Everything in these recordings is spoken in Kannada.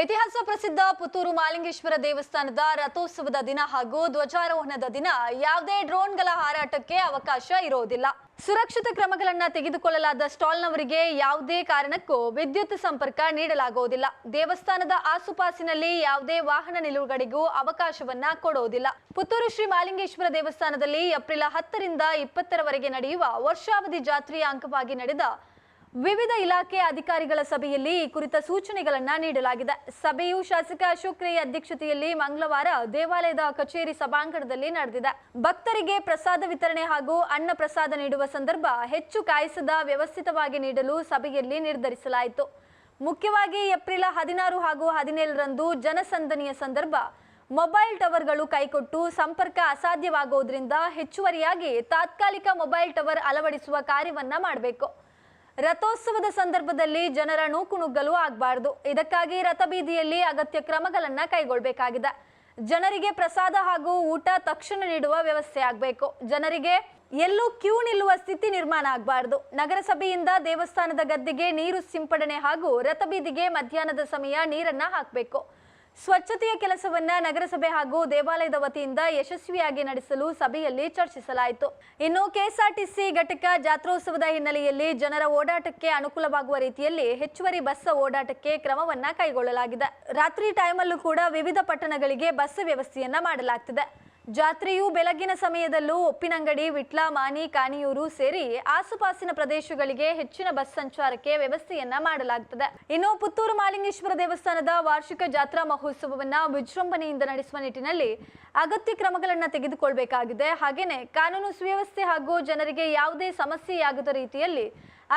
ಇತಿಹಾಸ ಪ್ರಸಿದ್ಧ ಪುತ್ತೂರು ಮಾಲಿಂಗೇಶ್ವರ ದೇವಸ್ಥಾನದ ರಥೋತ್ಸವದ ದಿನ ಹಾಗೂ ಧ್ವಜಾರೋಹಣದ ದಿನ ಯಾವುದೇ ಡ್ರೋನ್ಗಳ ಹಾರಾಟಕ್ಕೆ ಅವಕಾಶ ಇರೋದಿಲ್ಲ. ಸುರಕ್ಷಿತ ಕ್ರಮಗಳನ್ನು ತೆಗೆದುಕೊಳ್ಳಲಾದ ಸ್ಟಾಲ್ನವರಿಗೆ ಯಾವುದೇ ಕಾರಣಕ್ಕೂ ವಿದ್ಯುತ್ ಸಂಪರ್ಕ ನೀಡಲಾಗುವುದಿಲ್ಲ ದೇವಸ್ಥಾನದ ಆಸುಪಾಸಿನಲ್ಲಿ ಯಾವುದೇ ವಾಹನ ನಿಲುಗಡೆಗೂ ಅವಕಾಶವನ್ನ ಕೊಡುವುದಿಲ್ಲ ಪುತ್ತೂರು ಶ್ರೀ ಮಾಲಿಂಗೇಶ್ವರ ದೇವಸ್ಥಾನದಲ್ಲಿ ಏಪ್ರಿಲ್ ಹತ್ತರಿಂದ ಇಪ್ಪತ್ತರವರೆಗೆ ನಡೆಯುವ ವರ್ಷಾವಧಿ ಜಾತ್ರೆಯ ಅಂಗವಾಗಿ ನಡೆದ ವಿವಿಧ ಇಲಾಖೆ ಅಧಿಕಾರಿಗಳ ಸಭೆಯಲ್ಲಿ ಈ ಕುರಿತ ಸೂಚನೆಗಳನ್ನು ನೀಡಲಾಗಿದೆ. ಸಭೆಯು ಶಾಸಕ ಅಶೋಕ್ ರೈ ಅಧ್ಯಕ್ಷತೆಯಲ್ಲಿ ಮಂಗಳವಾರ ದೇವಾಲಯದ ಕಚೇರಿ ಸಭಾಂಗಣದಲ್ಲಿ ನಡೆದಿದೆ. ಭಕ್ತರಿಗೆ ಪ್ರಸಾದ ವಿತರಣೆ ಹಾಗೂ ಅನ್ನ ಪ್ರಸಾದ ನೀಡುವ ಸಂದರ್ಭ ಹೆಚ್ಚು ಕಾಯಿಸದ ವ್ಯವಸ್ಥಿತವಾಗಿ ನೀಡಲು ಸಭೆಯಲ್ಲಿ ನಿರ್ಧರಿಸಲಾಯಿತು. ಮುಖ್ಯವಾಗಿ ಏಪ್ರಿಲ್ ಹದಿನಾರು ಹಾಗೂ ಹದಿನೇಳರಂದು ಜನಸಂದಣಿಯ ಸಂದರ್ಭ ಮೊಬೈಲ್ ಟವರ್ಗಳು ಕೈಕೊಟ್ಟು ಸಂಪರ್ಕ ಅಸಾಧ್ಯವಾಗುವುದರಿಂದ ಹೆಚ್ಚುವರಿಯಾಗಿ ತಾತ್ಕಾಲಿಕ ಮೊಬೈಲ್ ಟವರ್ ಅಳವಡಿಸುವ ಕಾರ್ಯವನ್ನ ಮಾಡಬೇಕು. ರಥೋತ್ಸವದ ಸಂದರ್ಭದಲ್ಲಿ ಜನರ ನೂಕುನುಗ್ಗಲು ಆಗಬಾರದು. ಇದಕ್ಕಾಗಿ ರಥಬೀದಿಯಲ್ಲಿ ಅಗತ್ಯ ಕ್ರಮಗಳನ್ನ ಕೈಗೊಳ್ಳಬೇಕಾಗಿದೆ ಜನರಿಗೆ ಪ್ರಸಾದ ಹಾಗೂ ಊಟ ತಕ್ಷಣ ನೀಡುವ ವ್ಯವಸ್ಥೆ ಆಗಬೇಕು. ಜನರಿಗೆ ಎಲ್ಲೂ ಕ್ಯೂ ನಿಲ್ಲುವ ಸ್ಥಿತಿ ನಿರ್ಮಾಣ ಆಗಬಾರದು. ನಗರಸಭೆಯಿಂದ ದೇವಸ್ಥಾನದ ಗದ್ದೆಗೆ ನೀರು ಸಿಂಪಡಣೆ ಹಾಗೂ ರಥಬೀದಿಗೆ ಮಧ್ಯಾಹ್ನದ ಸಮಯ ನೀರನ್ನ ಹಾಕಬೇಕು. ಸ್ವಚ್ಛತೆಯ ಕೆಲಸವನ್ನ ನಗರಸಭೆ ಹಾಗೂ ದೇವಾಲಯದ ವತಿಯಿಂದ ಯಶಸ್ವಿಯಾಗಿ ನಡೆಸಲು ಸಭೆಯಲ್ಲಿ ಚರ್ಚಿಸಲಾಯಿತು. ಇನ್ನು ಕೆಎಸ್ಆರ್ಟಿಸಿ ಘಟಕ ಜಾತ್ರೋತ್ಸವದ ಹಿನ್ನೆಲೆಯಲ್ಲಿ ಜನರ ಓಡಾಟಕ್ಕೆ ಅನುಕೂಲವಾಗುವ ರೀತಿಯಲ್ಲಿ ಹೆಚ್ಚುವರಿ ಬಸ್ ಓಡಾಟಕ್ಕೆ ಕ್ರಮವನ್ನ ಕೈಗೊಳ್ಳಲಾಗಿದೆ. ರಾತ್ರಿ ಟೈಮಲ್ಲೂ ಕೂಡ ವಿವಿಧ ಪಟ್ಟಣಗಳಿಗೆ ಬಸ್ ವ್ಯವಸ್ಥೆಯನ್ನ ಮಾಡಲಾಗ್ತಿದೆ. ಜಾತ್ರೆಯು ಬೆಳಗಿನ ಸಮಯದಲ್ಲೂ ಉಪ್ಪಿನಂಗಡಿ, ವಿಟ್ಲ, ಮಾನಿ, ಕಾಣಿಯೂರು ಸೇರಿ ಆಸುಪಾಸಿನ ಪ್ರದೇಶಗಳಿಗೆ ಹೆಚ್ಚಿನ ಬಸ್ ಸಂಚಾರಕ್ಕೆ ವ್ಯವಸ್ಥೆಯನ್ನ ಮಾಡಲಾಗುತ್ತದೆ ಇನ್ನು ಪುತ್ತೂರು ಮಾಲಿಂಗೇಶ್ವರ ದೇವಸ್ಥಾನದ ವಾರ್ಷಿಕ ಜಾತ್ರಾ ಮಹೋತ್ಸವವನ್ನ ವಿಜೃಂಭಣೆಯಿಂದ ನಡೆಸುವ ನಿಟ್ಟಿನಲ್ಲಿ ಅಗತ್ಯ ಕ್ರಮಗಳನ್ನು ತೆಗೆದುಕೊಳ್ಬೇಕಾಗಿದೆ. ಹಾಗೆಯೇ ಕಾನೂನು ಸುವ್ಯವಸ್ಥೆ ಹಾಗೂ ಜನರಿಗೆ ಯಾವುದೇ ಸಮಸ್ಯೆಯಾಗದ ರೀತಿಯಲ್ಲಿ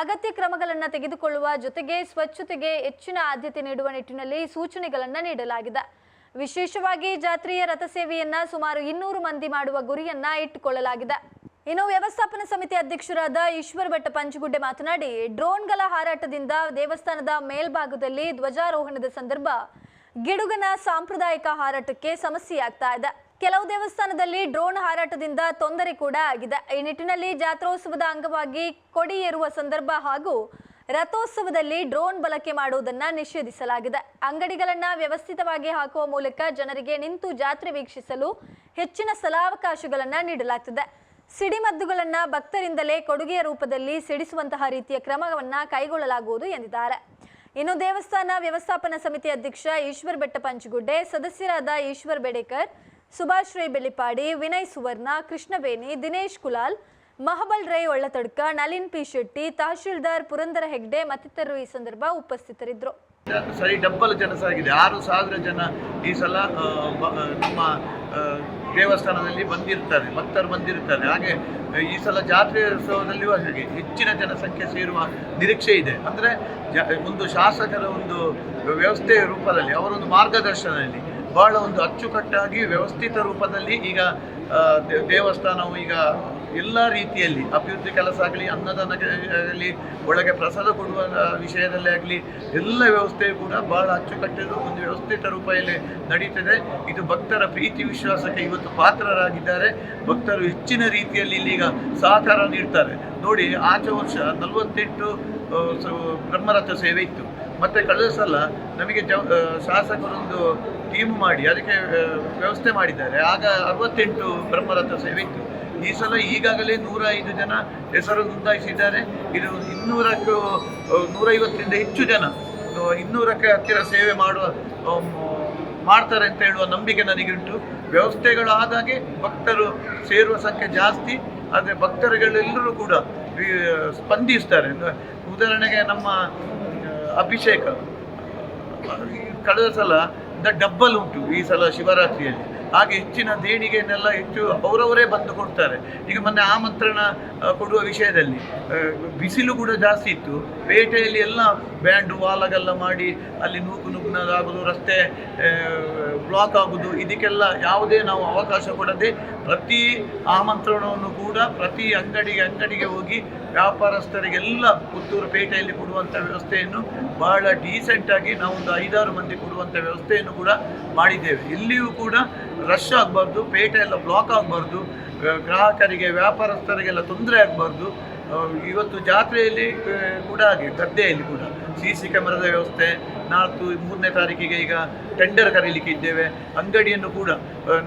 ಅಗತ್ಯ ಕ್ರಮಗಳನ್ನು ತೆಗೆದುಕೊಳ್ಳುವ ಜೊತೆಗೆ ಸ್ವಚ್ಛತೆಗೆ ಹೆಚ್ಚಿನ ಆದ್ಯತೆ ನೀಡುವ ನಿಟ್ಟಿನಲ್ಲಿ ಸೂಚನೆಗಳನ್ನು ನೀಡಲಾಗಿದೆ. ವಿಶೇಷವಾಗಿ ಜಾತ್ರೆಯ ರಥಸೇವೆಯನ್ನ ಸುಮಾರು ಇನ್ನೂರು ಮಂದಿ ಮಾಡುವ ಗುರಿಯನ್ನ ಇಟ್ಟುಕೊಳ್ಳಲಾಗಿದೆ. ಇನ್ನು ವ್ಯವಸ್ಥಾಪನಾ ಸಮಿತಿ ಅಧ್ಯಕ್ಷರಾದ ಈಶ್ವರ್ ಭಟ್ಟ ಪಂಚಗುಡ್ಡೆ ಮಾತನಾಡಿ ಡ್ರೋನ್ಗಳ ಹಾರಾಟದಿಂದ ದೇವಸ್ಥಾನದ ಮೇಲ್ಭಾಗದಲ್ಲಿ ಧ್ವಜಾರೋಹಣದ ಸಂದರ್ಭ ಗಿಡುಗನ ಸಾಂಪ್ರದಾಯಿಕ ಹಾರಾಟಕ್ಕೆ ಸಮಸ್ಯೆಯಾಗ್ತಾ ಇದೆ. ಕೆಲವು ದೇವಸ್ಥಾನದಲ್ಲಿ ಡ್ರೋನ್ ಹಾರಾಟದಿಂದ ತೊಂದರೆ ಕೂಡ ಆಗಿದೆ. ಈ ನಿಟ್ಟಿನಲ್ಲಿ ಜಾತ್ರೋತ್ಸವದ ಅಂಗವಾಗಿ ಕೊಡಿ ಏರುವ ಸಂದರ್ಭ ಹಾಗೂ ರಥೋತ್ಸವದಲ್ಲಿ ಡ್ರೋನ್ ಬಳಕೆ ಮಾಡುವುದನ್ನು ನಿಷೇಧಿಸಲಾಗಿದೆ. ಅಂಗಡಿಗಳನ್ನ ವ್ಯವಸ್ಥಿತವಾಗಿ ಹಾಕುವ ಮೂಲಕ ಜನರಿಗೆ ನಿಂತು ಜಾತ್ರೆ ವೀಕ್ಷಿಸಲು ಹೆಚ್ಚಿನ ಸ್ಥಳಾವಕಾಶಗಳನ್ನ ನೀಡಲಾಗ್ತದೆ. ಸಿಡಿಮದ್ದುಗಳನ್ನ ಭಕ್ತರಿಂದಲೇ ಕೊಡುಗೆಯ ರೂಪದಲ್ಲಿ ಸಿಡಿಸುವಂತಹ ರೀತಿಯ ಕ್ರಮವನ್ನ ಕೈಗೊಳ್ಳಲಾಗುವುದು ಎಂದಿದ್ದಾರೆ. ಇನ್ನು ದೇವಸ್ಥಾನ ವ್ಯವಸ್ಥಾಪನಾ ಸಮಿತಿ ಅಧ್ಯಕ್ಷ ಈಶ್ವರ್ ಬೆಟ್ಟ ಪಂಚಗುಡ್ಡೆ ಸದಸ್ಯರಾದ ಈಶ್ವರ್ ಬೆಡೇಕರ್ ಸುಭಾಷ್ ರೈ ಬೆಳ್ಳಿಪಾಡಿ, ವಿನಯ್ ಸುವರ್ಣ ಕೃಷ್ಣಬೇನಿ ದಿನೇಶ್ ಕುಲಾಲ್ ಮಹಬಲ್ ರೈ ಒಳ್ಳತಡ್ಕ ನಳಿನ್ ಪಿ ಶೆಟ್ಟಿ, ತಹಶೀಲ್ದಾರ್ ಪುರಂದರ ಹೆಗ್ಡೆ ಮತ್ತಿತರರು ಈ ಸಂದರ್ಭ ಉಪಸ್ಥಿತರಿದ್ದರು. ಸರಿ, ಡಬ್ಬಲ್ ಜನಸಾಗಿದೆ ಆರು ಸಾವಿರ ಜನ ಈ ಸಲ ನಮ್ಮ ದೇವಸ್ಥಾನದಲ್ಲಿ ಬಂದಿರ್ತಾರೆ, ಭಕ್ತರು ಬಂದಿರ್ತಾರೆ. ಹಾಗೆ, ಈ ಸಲ ಜಾತ್ರೆ ಉತ್ಸವದಲ್ಲಿಯೂ ಹಾಗೆ ಹೆಚ್ಚಿನ ಜನಸಂಖ್ಯೆ ಸೇರುವ ನಿರೀಕ್ಷೆ ಇದೆ. ಅಂದರೆ ಒಂದು ಶಾಸಕರ ಒಂದು ವ್ಯವಸ್ಥೆಯ ರೂಪದಲ್ಲಿ, ಅವರೊಂದು ಮಾರ್ಗದರ್ಶನದಲ್ಲಿ ಬಹಳ ಒಂದು ಅಚ್ಚುಕಟ್ಟಾಗಿ ವ್ಯವಸ್ಥಿತ ರೂಪದಲ್ಲಿ ಈಗ ದೇವಸ್ಥಾನವು ಈಗ ಎಲ್ಲ ರೀತಿಯಲ್ಲಿ, ಅಭಿವೃದ್ಧಿ ಕೆಲಸ ಆಗಲಿ ಅನ್ನದಾನ ಒಳಗೆ ಪ್ರಸಾದ ಕೊಡುವ ವಿಷಯದಲ್ಲೇ ಆಗಲಿ, ಎಲ್ಲ ವ್ಯವಸ್ಥೆ ಕೂಡ ಬಹಳ ಅಚ್ಚುಕಟ್ಟಿದ್ದು ಒಂದು ವ್ಯವಸ್ಥಿತ ರೂಪದಲ್ಲಿ ನಡೀತದೆ. ಇದು ಭಕ್ತರ ಪ್ರೀತಿ ವಿಶ್ವಾಸಕ್ಕೆ ಇವತ್ತು ಪಾತ್ರರಾಗಿದ್ದಾರೆ. ಭಕ್ತರು ಹೆಚ್ಚಿನ ರೀತಿಯಲ್ಲಿ ಇಲ್ಲಿಗ ಸಹಕಾರ ನೀಡ್ತಾರೆ. ನೋಡಿ, ಆಚೆ ವರ್ಷ ನಲವತ್ತೆಂಟು ಬ್ರಹ್ಮರಥ ಸೇವೆ ಇತ್ತು. ಮತ್ತೆ ಕಳೆದ ಸಲ ನಮಗೆ ಜ ಶಾಸಕರೊಂದು ಟೀಮ್ ಮಾಡಿ, ಅದಕ್ಕೆ ವ್ಯವಸ್ಥೆ ಮಾಡಿದ್ದಾರೆ. ಆಗ ಅರವತ್ತೆಂಟು ಬ್ರಹ್ಮರಥ ಸೇವೆ ಇತ್ತು. ಈ ಸಲ ಈಗಾಗಲೇ ನೂರ ಐದು ಜನ ಹೆಸರು ನೋಂದಾಯಿಸಿದ್ದಾರೆ. ಇದು ಇನ್ನೂರಕ್ಕೂ ನೂರೈವತ್ತರಿಂದ ಹೆಚ್ಚು ಜನ ಇನ್ನೂರಕ್ಕೆ ಹತ್ತಿರ ಸೇವೆ ಮಾಡುವ ಮಾಡ್ತಾರೆ ಅಂತ ಹೇಳುವ ನಂಬಿಕೆ ನನಗಿಂಟು. ವ್ಯವಸ್ಥೆಗಳಾದಾಗೆ ಭಕ್ತರು ಸೇರುವ ಸಂಖ್ಯೆ ಜಾಸ್ತಿ, ಆದರೆ ಭಕ್ತರುಗಳೆಲ್ಲರೂ ಕೂಡ ಸ್ಪಂದಿಸ್ತಾರೆ. ಉದಾಹರಣೆಗೆ ನಮ್ಮ ಅಭಿಷೇಕ. ಕಳೆದ ಸಲ ದ ಡಬ್ಬಲ್ ಉಂಟು ಈ ಸಲ ಶಿವರಾತ್ರಿಯಲ್ಲಿ. ಹಾಗೆ ಹೆಚ್ಚಿನ ದೇಣಿಗೆಯನ್ನೆಲ್ಲ ಹೆಚ್ಚು ಅವರವರೇ ಬಂದು ಕೊಡ್ತಾರೆ. ಈಗ ಮೊನ್ನೆ ಆಮಂತ್ರಣ ಕೊಡುವ ವಿಷಯದಲ್ಲಿ ಬಿಸಿಲು ಕೂಡ ಜಾಸ್ತಿ ಇತ್ತು. ಪೇಟೆಯಲ್ಲಿ ಎಲ್ಲ ಬ್ಯಾಂಡು ವಾಲಗೆಲ್ಲ ಮಾಡಿ ಅಲ್ಲಿ ನೂಕು ನುಗ್ನದಾಗೋದು ರಸ್ತೆ ಬ್ಲಾಕ್ ಆಗೋದು ಇದಕ್ಕೆಲ್ಲ ಯಾವುದೇ ನಾವು ಅವಕಾಶ ಕೊಡದೆ ಪ್ರತಿ ಆಮಂತ್ರಣವನ್ನು ಕೂಡ ಪ್ರತಿ ಅಂಗಡಿಗೆ ಅಂಗಡಿಗೆ ಹೋಗಿ ವ್ಯಾಪಾರಸ್ಥರಿಗೆಲ್ಲ ಪುತ್ತೂರು ಪೇಟೆಯಲ್ಲಿ ಕೊಡುವಂಥ ವ್ಯವಸ್ಥೆಯನ್ನು ಬಹಳ ಡೀಸೆಂಟಾಗಿ ನಾವು ಒಂದು ಐದಾರು ಮಂದಿ ಕೊಡುವಂಥ ವ್ಯವಸ್ಥೆಯನ್ನು ಕೂಡ ಮಾಡಿದ್ದೇವೆ. ಇಲ್ಲಿಯೂ ಕೂಡ ರಶ್ ಆಗಬಾರ್ದು, ಪೇಟೆ ಎಲ್ಲ ಬ್ಲಾಕ್ ಆಗಬಾರ್ದು ಗ್ರಾಹಕರಿಗೆ, ವ್ಯಾಪಾರಸ್ಥರಿಗೆಲ್ಲ ತೊಂದರೆ ಆಗಬಾರ್ದು. ಇವತ್ತು ಜಾತ್ರೆಯಲ್ಲಿ ಕೂಡ ಹಾಗೆ, ಗದ್ದೆಯಲ್ಲಿ ಕೂಡ. ಸಿ ಸಿ ಕ್ಯಾಮರಾದ ವ್ಯವಸ್ಥೆ, ನಾಲ್ಕು, ಮೂರನೇ ತಾರೀಕಿಗೆ ಈಗ ಟೆಂಡರ್ ಕರೀಲಿಕ್ಕೆ ಇದ್ದೇವೆ. ಅಂಗಡಿಯನ್ನು ಕೂಡ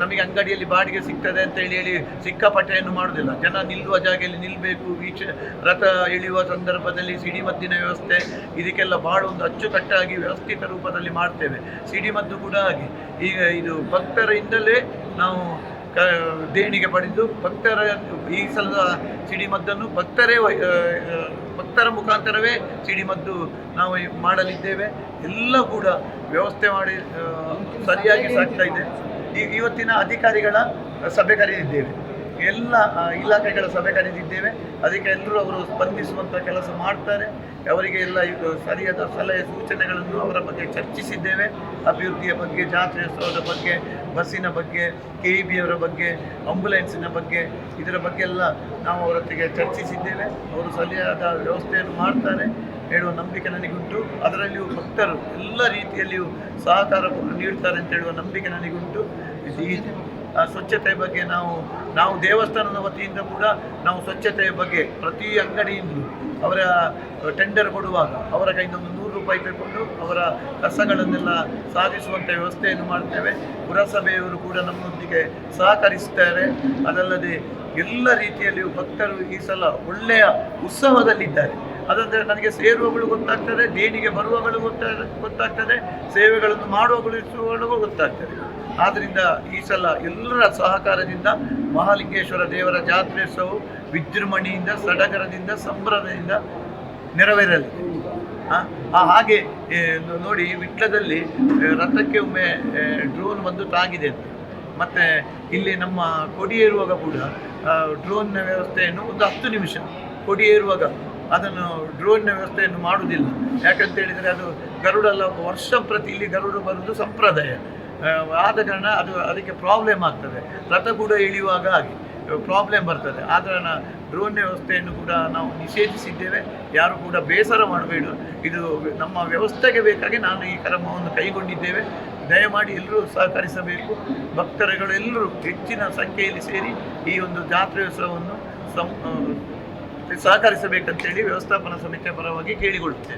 ನಮಗೆ ಅಂಗಡಿಯಲ್ಲಿ ಬಾಡಿಗೆ ಸಿಗ್ತದೆ ಅಂತ ಹೇಳಿ ಹೇಳಿ ಸಿಕ್ಕಾಪಟ್ಟೆಯನ್ನು ಮಾಡುವುದಿಲ್ಲ. ಜನ ನಿಲ್ಲುವ ಜಾಗೆಯಲ್ಲಿ ನಿಲ್ಲಬೇಕು ವೀಕ್ಷ ರಥ ಇಳಿಯುವ ಸಂದರ್ಭದಲ್ಲಿ ಸಿಡಿಮದ್ದಿನ ವ್ಯವಸ್ಥೆ, ಇದಕ್ಕೆಲ್ಲ ಭಾಳ ಒಂದು ಅಚ್ಚುಕಟ್ಟಾಗಿ ವ್ಯವಸ್ಥಿತ ರೂಪದಲ್ಲಿ ಮಾಡ್ತೇವೆ. ಸಿಡಿಮದ್ದು ಕೂಡ ಹಾಗೆ. ಈಗ ಇದು ಭಕ್ತರಿಂದಲೇ ನಾವು ದೇಣಿಗೆ ಪಡೆದು ಭಕ್ತರ ಈ ಸಲದ ಸಿಡಿಮದ್ದನ್ನು ಭಕ್ತರೇ ಭಕ್ತರ ಮುಖಾಂತರವೇ ಸಿಡಿಮದ್ದು ನಾವು ಮಾಡಲಿದ್ದೇವೆ. ಎಲ್ಲ ಕೂಡ ವ್ಯವಸ್ಥೆ ಮಾಡಿ ಸರಿಯಾಗಿ ಸಾಕ್ತಾ ಇದೆ. ಈಗ ಇವತ್ತಿನ ಅಧಿಕಾರಿಗಳ ಸಭೆ ಕರೆದಿದ್ದೇವೆ. ಎಲ್ಲ ಇಲಾಖೆಗಳ ಸಭೆ ಕರೆದಿದ್ದೇವೆ ಅದಕ್ಕೆ ಎಲ್ಲರೂ ಅವರು ಸ್ಪಂದಿಸುವಂಥ ಕೆಲಸ ಮಾಡ್ತಾರೆ. ಅವರಿಗೆ ಎಲ್ಲ ಸರಿಯಾದ ಸಲಹೆ ಸೂಚನೆಗಳನ್ನು ಅವರ ಬಗ್ಗೆ ಚರ್ಚಿಸಿದ್ದೇವೆ. ಅಭಿವೃದ್ಧಿಯ ಬಗ್ಗೆ ಜಾತ್ರೋತ್ಸವದ ಬಗ್ಗೆ, ಬಸ್ಸಿನ ಬಗ್ಗೆ ಕೆ ಇ ಬಿ ಅವರ ಬಗ್ಗೆ, ಆಂಬುಲೆನ್ಸಿನ ಬಗ್ಗೆ, ಇದರ ಬಗ್ಗೆ ಎಲ್ಲ ನಾವು ಅವರೊತ್ತಿಗೆ ಚರ್ಚಿಸಿದ್ದೇವೆ. ಅವರು ಸರಿಯಾದ ವ್ಯವಸ್ಥೆಯನ್ನು ಮಾಡ್ತಾರೆ. ಹೇಳುವ ನಂಬಿಕೆ ನನಗುಂಟು. ಅದರಲ್ಲಿಯೂ ಭಕ್ತರು ಎಲ್ಲ ರೀತಿಯಲ್ಲಿಯೂ ಸಹಕಾರ ನೀಡ್ತಾರೆ ಅಂತ ಹೇಳುವ ನಂಬಿಕೆ ನನಗುಂಟು. ಸ್ವಚ್ಛತೆ ಬಗ್ಗೆ ನಾವು ನಾವು ದೇವಸ್ಥಾನದ ವತಿಯಿಂದ ಕೂಡ ನಾವು ಸ್ವಚ್ಛತೆಯ ಬಗ್ಗೆ ಪ್ರತಿ ಅಂಗಡಿಯಿಂದಲೂ ಅವರ ಟೆಂಡರ್ ಕೊಡುವಾಗ ಅವರ ಕೈಯಿಂದ ಒಂದು ನೂರು ರೂಪಾಯಿ ತಗೊಂಡು ಅವರ ಕಸಗಳನ್ನೆಲ್ಲ ಸಾಧಿಸುವಂಥ ವ್ಯವಸ್ಥೆಯನ್ನು ಮಾಡ್ತೇವೆ. ಪುರಸಭೆಯವರು ಕೂಡ ನಮ್ಮೊಂದಿಗೆ ಸಹಕರಿಸ್ತಾರೆ ಅದಲ್ಲದೆ ಎಲ್ಲ ರೀತಿಯಲ್ಲಿಯೂ ಭಕ್ತರು ಈ ಸಲ ಒಳ್ಳೆಯ ಉತ್ಸವದಲ್ಲಿದ್ದಾರೆ. ಅದಂದರೆ ನನಗೆ ಸೇರುವಗಳು ಗೊತ್ತಾಗ್ತದೆ, ದೇಣಿಗೆ ಬರುವಗಳು ಗೊತ್ತಾ, ಗೊತ್ತಾಗ್ತದೆ, ಸೇವೆಗಳನ್ನು ಮಾಡುವಗಳು ಗೊತ್ತಾಗ್ತದೆ. ಆದ್ದರಿಂದ ಈ ಸಲ ಎಲ್ಲರ ಸಹಕಾರದಿಂದ ಮಹಾಲಿಂಗೇಶ್ವರ ದೇವರ ಜಾತ್ರೋತ್ಸವವು ವಿಜೃಂಭಣೆಯಿಂದ, ಸಡಗರದಿಂದ, ಸಂಭ್ರಮದಿಂದ ನೆರವೇರಲಿ ಹಾಗೆ ನೋಡಿ ವಿಟ್ಲದಲ್ಲಿ ರಥಕ್ಕೆ ಒಮ್ಮೆ ಡ್ರೋನ್ ಬಂದು ತಾಗಿದೆ ಅಂತ. ಮತ್ತು ಇಲ್ಲಿ ನಮ್ಮ ಕೊಡಿ ಏರುವಾಗ ಕೂಡ ಡ್ರೋನ್ನ ವ್ಯವಸ್ಥೆಯನ್ನು ಒಂದು ಹತ್ತು ನಿಮಿಷ ಕೊಡಿ ಏರುವಾಗ ಅದನ್ನು ಡ್ರೋನ್ನ ವ್ಯವಸ್ಥೆಯನ್ನು ಮಾಡುವುದಿಲ್ಲ. ಯಾಕಂತ ಹೇಳಿದರೆ ಅದು ಗರುಡಲ್ಲ ವರ್ಷ ಪ್ರತಿ ಇಲ್ಲಿ ಗರುಡು ಬರುವುದು ಸಂಪ್ರದಾಯ. ಆ, ಆದ ಕಾರಣ ಅದು ಅದಕ್ಕೆ ಪ್ರಾಬ್ಲಮ್ ಆಗ್ತದೆ. ರಥ ಕೂಡ ಇಳಿಯುವಾಗ ಹಾಗೆ ಪ್ರಾಬ್ಲಮ್ ಬರ್ತದೆ. ಆದ ಕಾರಣ ಡ್ರೋನ್ ವ್ಯವಸ್ಥೆಯನ್ನು ಕೂಡ ನಾವು ನಿಷೇಧಿಸಿದ್ದೇವೆ. ಯಾರು ಕೂಡ ಬೇಸರ ಮಾಡಬೇಡ. ಇದು ನಮ್ಮ ವ್ಯವಸ್ಥೆಗೆ ಬೇಕಾಗಿ ನಾನು ಈ ಕ್ರಮವನ್ನು ಕೈಗೊಂಡಿದ್ದೇವೆ. ದಯಮಾಡಿ ಎಲ್ಲರೂ ಸಹಕರಿಸಬೇಕು. ಭಕ್ತರುಗಳು ಎಲ್ಲರೂ ಹೆಚ್ಚಿನ ಸಂಖ್ಯೆಯಲ್ಲಿ ಸೇರಿ ಈ ಒಂದು ಜಾತ್ರೋತ್ಸವವನ್ನು ಸಂ ಆ, ಸಹಕರಿಸಬೇಕಂತೇಳಿ ವ್ಯವಸ್ಥಾಪನಾ ಸಮಿತಿಯ ಪರವಾಗಿ ಕೇಳಿಕೊಳ್ಳುತ್ತೇನೆ.